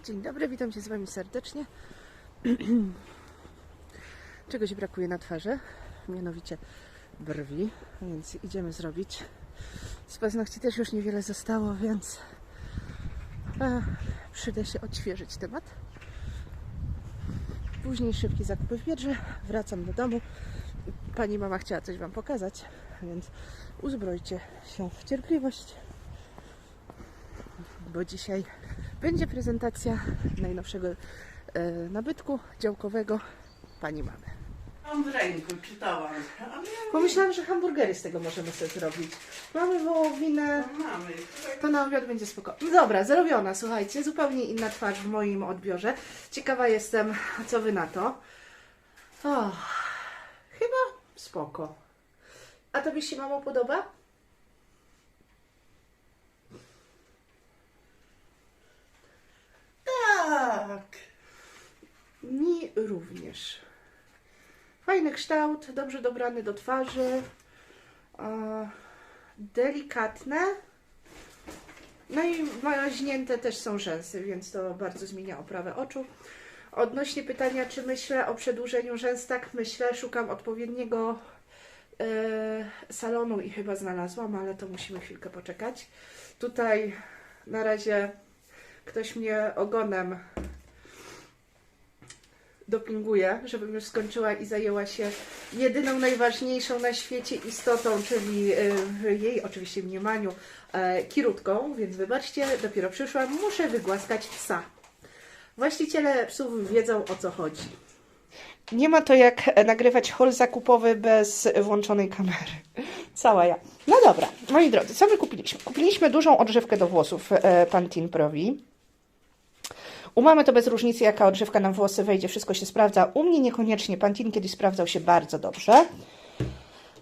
Dzień dobry, witam Cię z Wami serdecznie. Czegoś brakuje na twarzy, mianowicie brwi, więc idziemy zrobić. Z paznokci też już niewiele zostało, więc e, przyda się odświeżyć temat. Później szybki zakupy w Biedrze, wracam do domu. Pani mama chciała coś Wam pokazać, więc uzbrojcie się w cierpliwość, bo dzisiaj będzie prezentacja najnowszego e, nabytku działkowego pani mamy. Mam w ręku, czytałam. Pomyślałam, że hamburgery z tego możemy sobie zrobić. Mamy wołowinę, mamy. to na obiad będzie spoko. No Dobra, zrobiona, słuchajcie, zupełnie inna twarz w moim odbiorze. Ciekawa jestem, co wy na to. O, chyba spoko. A tobie się mamo podoba? Tak. Mi również. Fajny kształt, dobrze dobrany do twarzy. Delikatne. No i maźnięte też są rzęsy, więc to bardzo zmienia oprawę oczu. Odnośnie pytania, czy myślę o przedłużeniu rzęs, tak myślę, szukam odpowiedniego e, salonu i chyba znalazłam, ale to musimy chwilkę poczekać. Tutaj na razie ktoś mnie ogonem dopinguje, żebym już skończyła i zajęła się jedyną najważniejszą na świecie istotą, czyli e, w jej oczywiście mniemaniu e, kirutką, więc wybaczcie, dopiero przyszłam, muszę wygłaskać psa. Właściciele psów wiedzą o co chodzi. Nie ma to jak nagrywać hol zakupowy bez włączonej kamery. Cała ja. No dobra, moi drodzy, co my kupiliśmy? Kupiliśmy dużą odżywkę do włosów e, Pantene Provi. U mamy to bez różnicy, jaka odżywka na włosy wejdzie, wszystko się sprawdza. U mnie niekoniecznie. Pantin kiedyś sprawdzał się bardzo dobrze.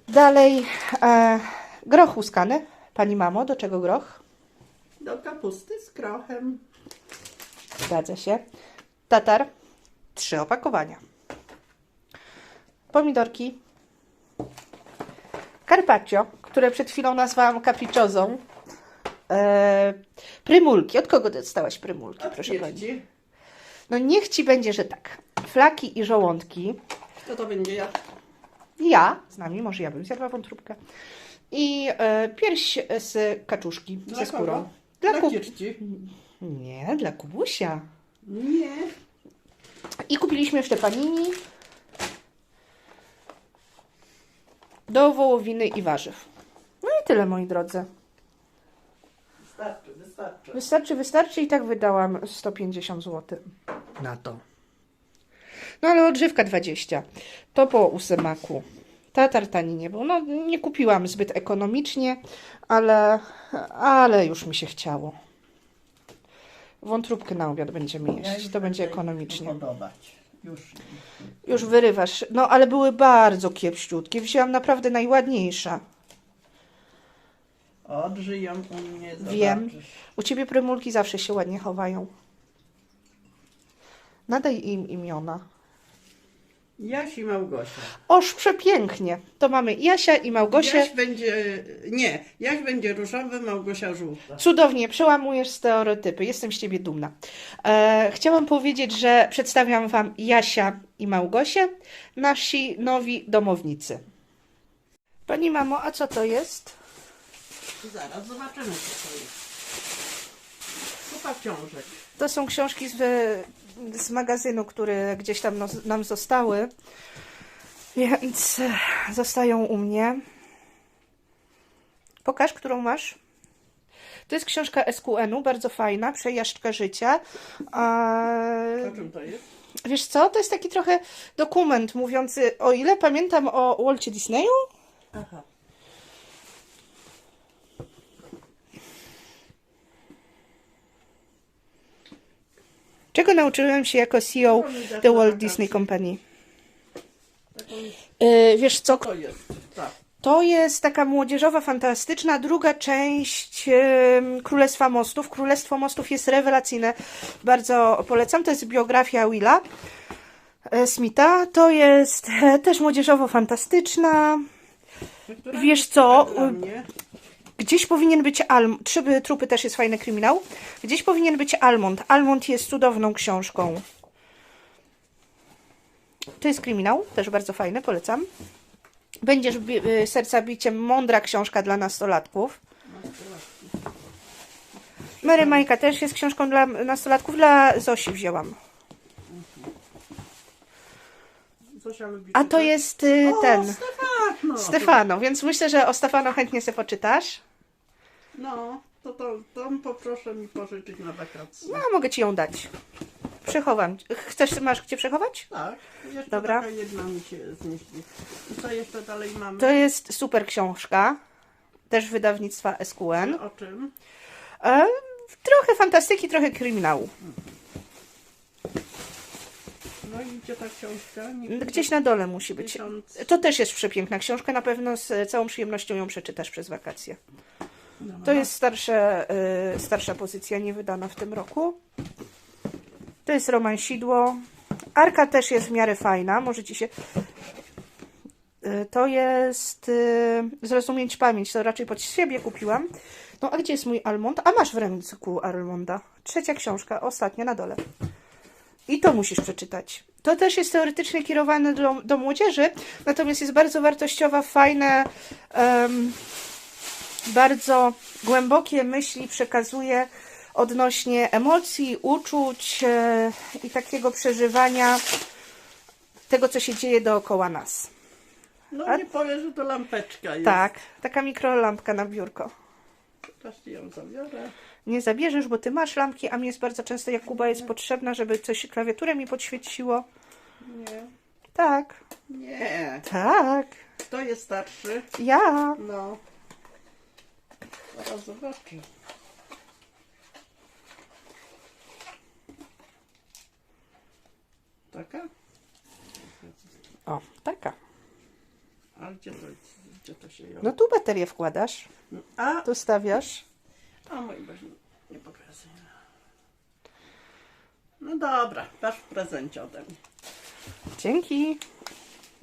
Dalej e, groch łuskany. Pani mamo, do czego groch? Do kapusty z krochem. Zgadza się. Tatar. Trzy opakowania. Pomidorki. Carpaccio, które przed chwilą nazwałam capricciozzą. E, prymulki. Od kogo dostałaś prymulki, proszę pani? No niech ci będzie, że tak. Flaki i żołądki. Kto to będzie ja? Ja, z nami, może ja bym zjadła wątróbkę. I e, pierś z kaczuszki, Dla ze skórą. kogo? Dla Dla Kub... Nie, dla Kubusia. Nie. I kupiliśmy jeszcze panini do wołowiny i warzyw. No i tyle, moi drodzy. Wystarczy, wystarczy. Wystarczy, i tak wydałam 150 zł na to. No ale odżywka 20. To po ósemaku. Tatar tani nie był. No nie kupiłam zbyt ekonomicznie, ale, ale już mi się chciało. Wątróbkę na obiad będziemy jeść. To będzie ekonomicznie. Podobać. Już. Już wyrywasz. No ale były bardzo kiepściutkie. Wzięłam naprawdę najładniejsze. Odżyją u mnie. Wiem. zobaczysz. U ciebie prymulki zawsze się ładnie chowają. Nadaj im imiona. Jaś i Małgosia. Oż przepięknie. To mamy Jasia i Małgosię. Jaś będzie... Nie. Jaś będzie różowy, Małgosia żółta. Cudownie, przełamujesz stereotypy. Jestem z ciebie dumna. E, chciałam powiedzieć, że przedstawiam wam Jasia i Małgosię, nasi nowi domownicy. Pani mamo, a co to jest? Zaraz zobaczymy, co to jest. Kupa książek. To są książki z, z magazynu, które gdzieś tam nos- nam zostały, więc e, zostają u mnie. Pokaż, którą masz. To jest książka SQN-u, bardzo fajna, przejażdżka życia. A, O czym to jest? wiesz co, to jest taki trochę dokument mówiący, o ile pamiętam o Walcie Disneyu, Aha. Czego nauczyłem się jako CEO The Walt Disney Company. E, wiesz co, To jest. Tak. To jest taka młodzieżowa, fantastyczna druga część Królestwa Mostów. Królestwo Mostów jest rewelacyjne. Bardzo polecam. To jest biografia Willa e, Smitha. To jest e, też młodzieżowo fantastyczna. Wiesz co? Gdzieś powinien być Almond. Trzy trupy też jest fajny kryminał. Gdzieś powinien być Almond. Almond jest cudowną książką. To jest kryminał, też bardzo fajny, polecam. Będziesz bi- y, serca biciem, mądra książka dla nastolatków. Mary Majka też jest książką dla nastolatków, dla Zosi wzięłam. A to jest y, ten, Stefano! Stefano, więc myślę, że o Stefano chętnie sobie poczytasz. No, to, to, poproszę mi pożyczyć na wakacje. No, mogę ci ją dać. Przechowam. Chcesz, masz gdzie przechować? Tak, jeszcze Dobra. taka jedna mi się zmieści. I co jeszcze dalej mamy? To jest super książka, też wydawnictwa SQN. O czym? E, trochę fantastyki, trochę kryminału. No i gdzie ta książka? Nie Gdzieś na dole musi być. Tysiąc... To też jest przepiękna książka, na pewno z całą przyjemnością ją przeczytasz przez wakacje. Dobra. To jest starsza, y, starsza pozycja, nie wydana w tym roku. To jest romansidło. Arka też jest w miarę fajna, możecie się... Y, To jest y, Zrozumieć Pamięć, to raczej pod siebie kupiłam. No a gdzie jest mój Almond? A masz w ręku Almonda. Trzecia książka, ostatnia na dole. I to musisz przeczytać. To też jest teoretycznie kierowane do, do młodzieży, natomiast jest bardzo wartościowa, fajne, em, bardzo głębokie myśli przekazuje odnośnie emocji, uczuć e, i takiego przeżywania tego, co się dzieje dookoła nas. No A- nie powiem, że to lampeczka jest. Tak, taka mikrolampka na biurko. Ci ją zabiorę. Nie zabierzesz, bo ty masz lampki, a mi jest bardzo często, jak Kuba jest potrzebna, żeby coś klawiaturę mi podświeciło. Nie. Tak, Nie. tak, Kto jest starszy? ja. No. Zobaczę. Taka? O, taka. A gdzie to, gdzie to się ją... No tu baterię wkładasz, A, tu stawiasz. a mój Boże, nie pokazuję. No dobra, masz w prezencie ode mnie. Dzięki.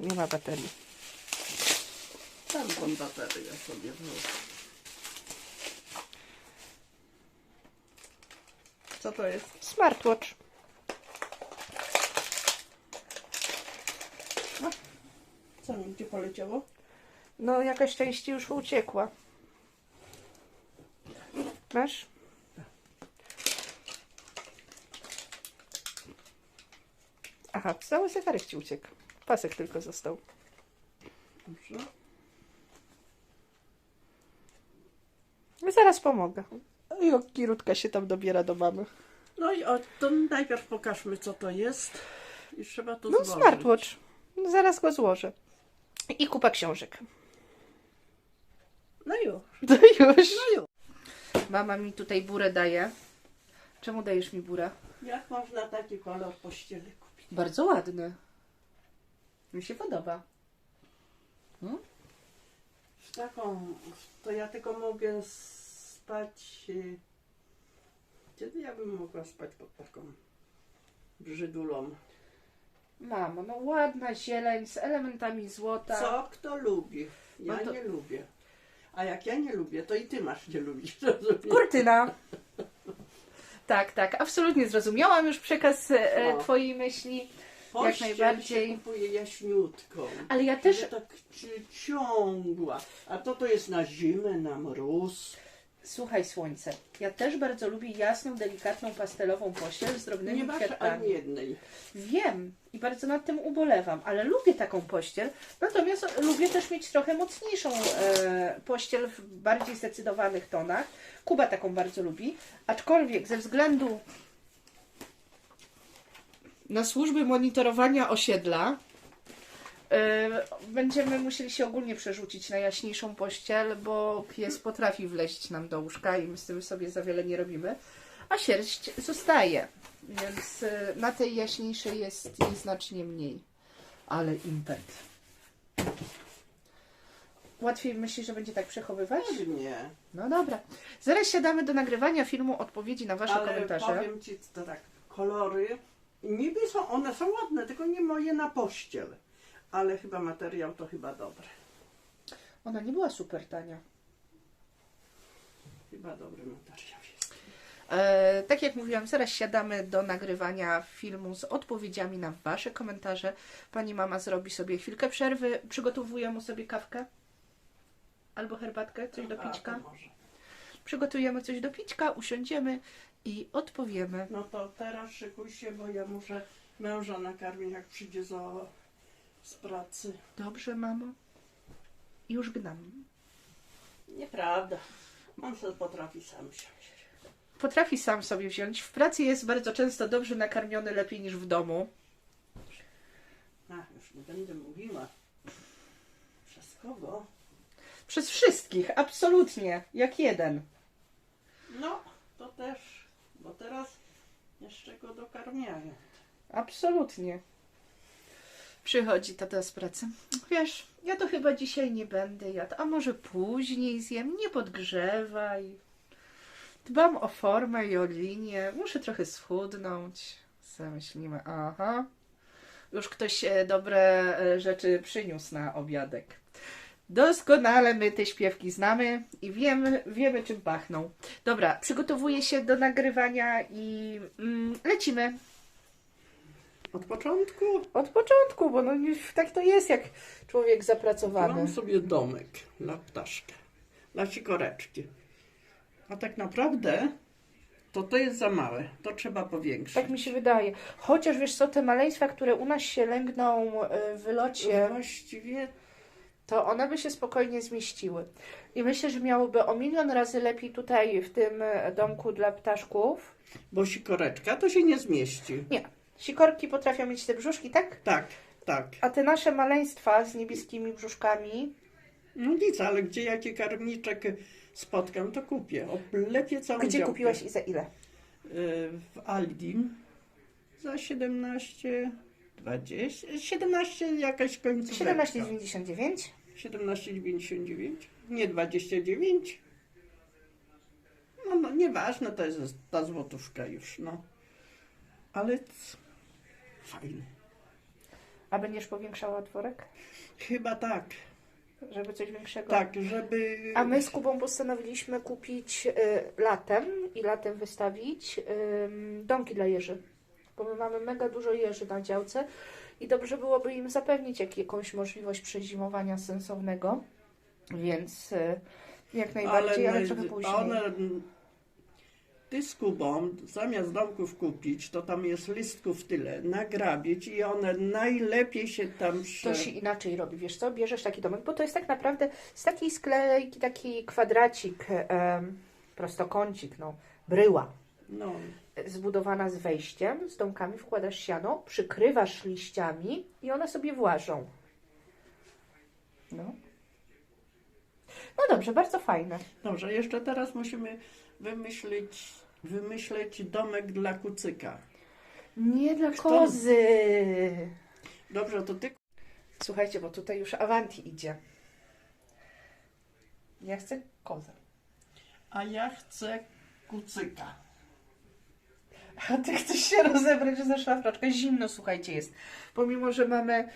Nie ma baterii. Tam tą baterię sobie włożę. Co to jest? Smartwatch. Co mi gdzie poleciało? No jakaś część już uciekła. Masz? Aha, cały zegarek ci uciekł. Pasek tylko został. Dobrze. No Zaraz pomogę. I o, Kirutka się tam dobiera do mamy. No i o, to najpierw pokażmy co to jest. I trzeba to No złożyć. smartwatch. No, zaraz go złożę. I kupa książek. No już. To już. No już. Mama mi tutaj burę daje. Czemu dajesz mi burę? Jak można taki kolor pościeli kupić? Bardzo ładny. Mi się podoba. Z taką, to ja tylko mogę spać. y, Kiedy ja bym mogła spać pod taką brzydulą? Mamo, no ładna zieleń z elementami złota. Co kto lubi? Ja No to- nie lubię. A jak ja nie lubię, to i ty masz nie lubić, rozumiesz? Kurtyna. Tak, tak, absolutnie zrozumiałam już przekaz e, O. twojej myśli. Pościel najbardziej. się jaśniutką. Ale ja też- tak ci- ciągła. A to to jest na zimę, na mróz. Słuchaj, słońce. Ja też bardzo lubię jasną, delikatną, pastelową pościel z drobnymi Nie masz kwiatkami. ani jednej. Wiem i bardzo nad tym ubolewam, ale lubię taką pościel. Natomiast lubię też mieć trochę mocniejszą e, pościel w bardziej zdecydowanych tonach. Kuba taką bardzo lubi, aczkolwiek ze względu na służby monitorowania osiedla będziemy musieli się ogólnie przerzucić na jaśniejszą pościel, bo pies potrafi wleźć nam do łóżka i my z tym sobie za wiele nie robimy, a sierść zostaje. Więc y, na tej jaśniejszej jest znacznie mniej. Ale impet. Łatwiej myślisz, że będzie tak przechowywać? Nie. No dobra. Zaraz siadamy do nagrywania filmu odpowiedzi na Wasze Ale komentarze. powiem Ci to tak, kolory niby są, one są ładne, tylko nie moje na pościel. Ale chyba materiał to chyba dobry. Ona nie była super tania. Chyba dobry materiał jest. E, tak jak mówiłam, zaraz siadamy do nagrywania filmu z odpowiedziami na Wasze komentarze. Pani mama zrobi sobie chwilkę przerwy, przygotowujemy sobie kawkę albo herbatkę, coś do pićka. Przygotujemy coś do pićka, usiądziemy i odpowiemy. No to teraz szykuj się, bo ja muszę męża nakarmić, jak przyjdzie za, z pracy. Dobrze, mamo? Już gnam. Nieprawda. On sobie potrafi sam wsiąść. Potrafi sam sobie wziąć. W pracy jest bardzo często dobrze nakarmiony, lepiej niż w domu. A, już nie będę mówiła. Przez kogo? Przez wszystkich, absolutnie, jak jeden. No, to też, bo teraz jeszcze go dokarmiają. Absolutnie. Przychodzi tata z pracy. Wiesz, ja to chyba dzisiaj nie będę jadł, a może później zjem, nie podgrzewaj. Dbam o formę i o linię, muszę trochę schudnąć. Zamyślimy, aha. Już ktoś e, dobre e, rzeczy przyniósł na obiadek. Doskonale my te śpiewki znamy i wiemy, wiemy czym pachną. Dobra, przygotowuję się do nagrywania i mm, lecimy. Od początku Od początku, bo no, tak to jest, jak człowiek zapracowany. mam sobie domek dla ptaszka, dla sikoreczki. A tak naprawdę to to jest za małe, to trzeba powiększyć. Tak mi się wydaje. Chociaż wiesz co, te maleństwa, które u nas się lęgną e, w wylocie, Właściwie to one by się spokojnie zmieściły. I myślę, że miałoby o milion razy lepiej tutaj w tym e, domku dla ptaszków. Bo sikoreczka to się nie zmieści. Nie, sikorki potrafią mieć te brzuszki, tak? Tak, tak. A te nasze maleństwa z niebieskimi brzuszkami, No nic, ale gdzie jaki karmniczek spotkam, to kupię. Oblepię całą gdzie działkę. kupiłaś i za ile? Y, W Aldim za 17, 20, 17 jakaś końcówka. 17,99. 17,99, nie 29. No, no nieważne, to jest ta złotówka już, no. Ale fajny. A będziesz powiększała otworek? Chyba tak, Żeby coś większego? tak, żeby... A my z Kubą postanowiliśmy kupić y, latem i latem wystawić ym, domki dla jeży. Bo my mamy mega dużo jeży na działce i dobrze byłoby im zapewnić jak, jakąś możliwość przezimowania sensownego. Więc y, jak najbardziej, ale, naj- trochę później. One, ty z Kubą, zamiast domków kupić, to tam jest listków tyle, nagrabić i one najlepiej się tam prze... To się inaczej robi, wiesz co? Bierzesz taki domek, bo to jest tak naprawdę z takiej sklejki taki kwadracik, em, prostokącik, no, bryła. No, zbudowana z wejściem, z domkami, wkładasz siano, przykrywasz liściami i one sobie włażą. No. No dobrze, bardzo fajne. dobrze, jeszcze teraz musimy wymyślić, wymyśleć domek dla kucyka. Nie dla Kto? kozy. Dobrze, to ty... Słuchajcie, bo tutaj już Avanti idzie. Ja chcę kozę. A ja chcę kucyka. A ty chcesz się rozebrać za szlafroczkę. Zimno, słuchajcie, jest. Pomimo, że mamy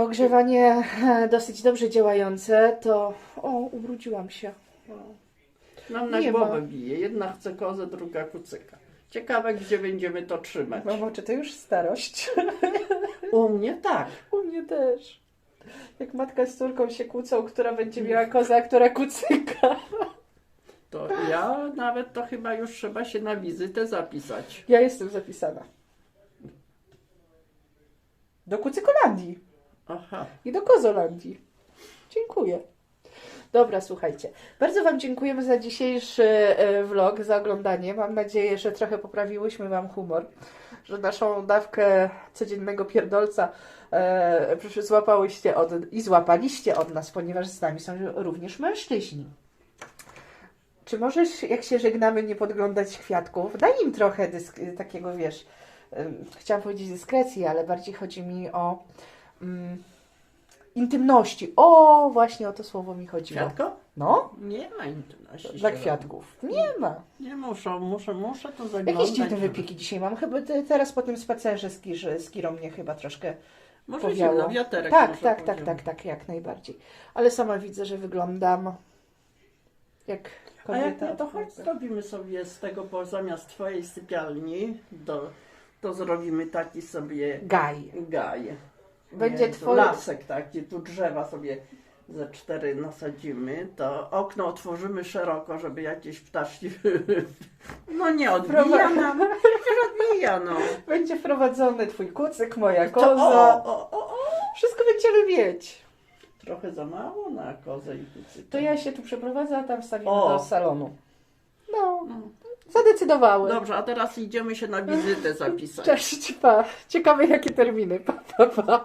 ogrzewanie e, dosyć dobrze działające, to... O, ubrudziłam się. Nam na Nie głowę ma. bije. Jedna chce kozę, druga kucyka. Ciekawe, gdzie będziemy to trzymać. Mamo, czy to już starość? U mnie tak. U mnie też. Jak matka z córką się kłócą, która będzie miała koza, a która kucyka. To ja nawet to chyba już trzeba się na wizytę zapisać. Ja jestem zapisana. Do kucykolandii Aha. i do kozolandii. Dziękuję. Dobra, słuchajcie. Bardzo Wam dziękujemy za dzisiejszy e, vlog, za oglądanie. Mam nadzieję, że trochę poprawiłyśmy Wam humor, że naszą dawkę codziennego pierdolca e, złapałyście od, i złapaliście od nas, ponieważ z nami są również mężczyźni. Czy możesz, jak się żegnamy, nie podglądać kwiatków? Daj im trochę dysk- takiego, wiesz, ym, chciałam powiedzieć dyskrecji, ale bardziej chodzi mi o mm, intymności. O, właśnie o to słowo mi chodziło. Kwiatko? No, Nie ma intymności. dla się kwiatków. Nie ma. Nie muszę, muszę, muszę to Jakieś zaglądać. dziwne wypieki dzisiaj mam. Chyba te- teraz po tym spacerze z, Kirze, z Kirą mnie chyba troszkę Może powiało. zimno, wiaterek tak, tak, tak, tak, tak, jak najbardziej. Ale sama widzę, że wyglądam jak A jak kobieta. nie, to chodź zrobimy sobie z tego, bo zamiast twojej sypialni, do, to zrobimy taki sobie Gaj. gaj. Będzie Nie, twoje- Lasek taki, tu drzewa sobie ze cztery nasadzimy, to okno otworzymy szeroko, żeby jakieś ptaszki... No nie odbija nam, nie odbija no. Będzie wprowadzony twój kucyk, moja To, koza. o, o, o, o. Wszystko będziemy mieć. Trochę za mało na kozę i kucyka. To ja się tu przeprowadzę, a tam wstawimy O. do salonu. No, zadecydowały. Dobrze, a teraz idziemy się na wizytę zapisać. Cześć, pa. Ciekawe jakie terminy. Pa, pa, pa.